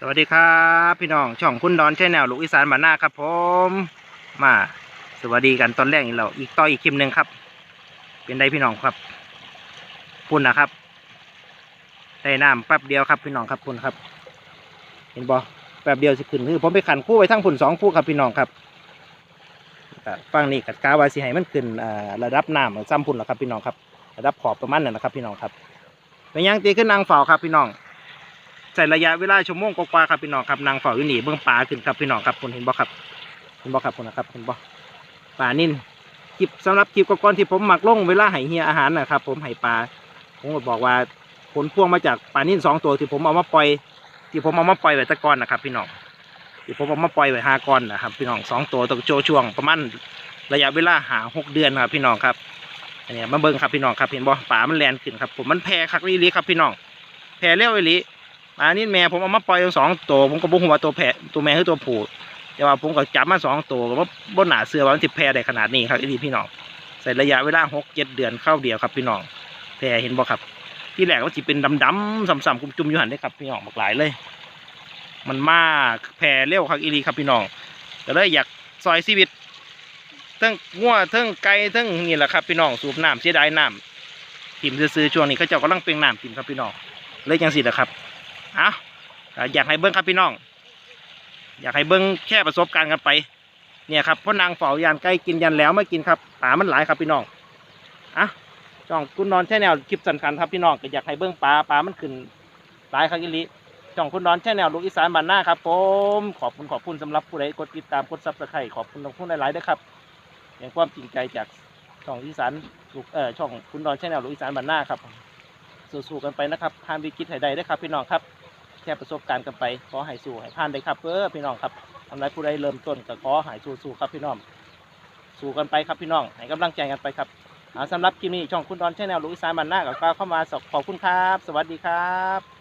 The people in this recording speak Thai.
สวัสดีครับพี่น้องช่องคุณดอนแชนแนลลูกอีสานบ้านนาครับผมมาสวัสดีกันตอนแรกนี่เราอีกต่ออีกคลิปหนึ่งครับ เป็นไดพี่น้องครับพุ่นนะครับได้น้ำแป๊บเดียวครับพี่น้องครับพุ่นครับ เห็นบ่แป๊บเดียวสิขึ้นคือผมไปขันคู่ไว้ทั้งพุ่นสองคู่ครับพี่น้องครับฟังนี่กัดกาวาสิให้มันขึ้นอ่าระดับน้ำซ้ำพุ่นแล้วครับพี่น้องครับ ระดับขอบประมาณนั้นนะครับ พี่น้องครับเป็นยังตีขึ้นนางเฝ้าครับพี่น้อง ส่ระยะเวลาชั่วโมงกว่าๆครับพี่น้องครับนางฝ้าอยู่นี่เบื้องปลาขึ้นครับพี่น้องครับคุณเห็นบ่ครับเห็นบ่ครับคุณนะครับเห็นบ่ปลานิ่นคลิปสำหรับคลิปก่อนที่ผมหมักลงเวลาให้เฮียอาหารนะครับ ผมให้ปลาผมก็บอกว่าผลพวงมาจากปลานิ่นสองตัวที่ผมเอามาปล่อย ที่ผมเอามาปล่อยไว้ตะกอนนะครับ พี่น้องที่ผมเอามาปล่อยไว้ห้าก้อนนะครับ พี่น้องสองตัวตัวโจช่วงประมาณระยะเวลาหาหกเดือนครับพี่น้องครับอันนี้มาเบิ่งครับพี่น้องครับเห็นบ่ปลามันแลนขึ้นครับผมมันแพร่คักอีลีครับพี่น้องแพร่เลี้ยวอีลี ปลานี่แม่ผมเอามาปล่อยสองตัวผมก็บ่ฮู้ว่าตัวแพะตัวแม่คือตัวผู้แต่ว่าผมก็จับมาสองตัวก็บ่บ่หนาเสือว่ามันสิแพรได้ขนาดนี้ครับอีพี่น้องใส่ระยะเวลาหกเจ็ดเดือนเข้าเดียวครับพี่น้องแพรเห็นบ่ครับ ที่แรกมันสิเป็นดำๆซ้ำๆจุ่มๆอยู่หันได้ครับพี่น้องบักหลายเลย มันมากแพรเร็วครับอีหลีครับพี่น้องก็เลยอยากซอยชีวิตทั้งงัวทั้งไก่ทั้งนี่แหละครับพี่น้องสูบน้ำเสียดายน้ำทิมซื้อๆช่วงนี้เขาเจ้ากำลังเปล่งน้ำทิมครับพี่น้องเลยจังสิแหละครับ เอาอยากให้เบิ้งครับพี่น้อง อยากให้เบิ้งแค่ประสบการณ์กันไป เนี่ยครับพ่อนางเฝ้ายานใกล้กินยันแล้วไม่กินครับปลามันหลายครับพี่น้องอะช่องคุณนอนแช่แนวคลิปสำคัญครับพี่น้องก็อยากให้เบิ้งปลาปลามันขึ้นหลายครับอีหลิช่องคุณนอนแช่แนวลูกอีสานบ้านหน้าครับผมขอบคุณขอบคุณสำหรับผู้ใดกดติดตามกดซับสไครต์ขอบคุณทุกผู้หลายๆด้วยครับอย่างความจริงใจจากช่องอีสานลูกเอ่อช่องคุณนอนแช่แนวลูกอีสานบ้านหน้าครับ สู้ๆกันไปนะครับผ่านวิกฤตให้ได้ได้ครับพี่น้องครับ แค่ประสบการณ์กันไป ขอให้สู้ให้ผ่านได้ครับเพ้อพี่น้องครับทำไรผู้ใดเริ่มต้นก็ขอให้สู้ๆครับพี่น้อง สู้กันไปครับพี่น้อง ให้กำลังใจกันไปครับสำหรับคลิปนี้ช่องคุณดอนแชนแนลลูกอีสายมันหน้ากับกาเข้ามาขอบคุณครับ สวัสดีครับ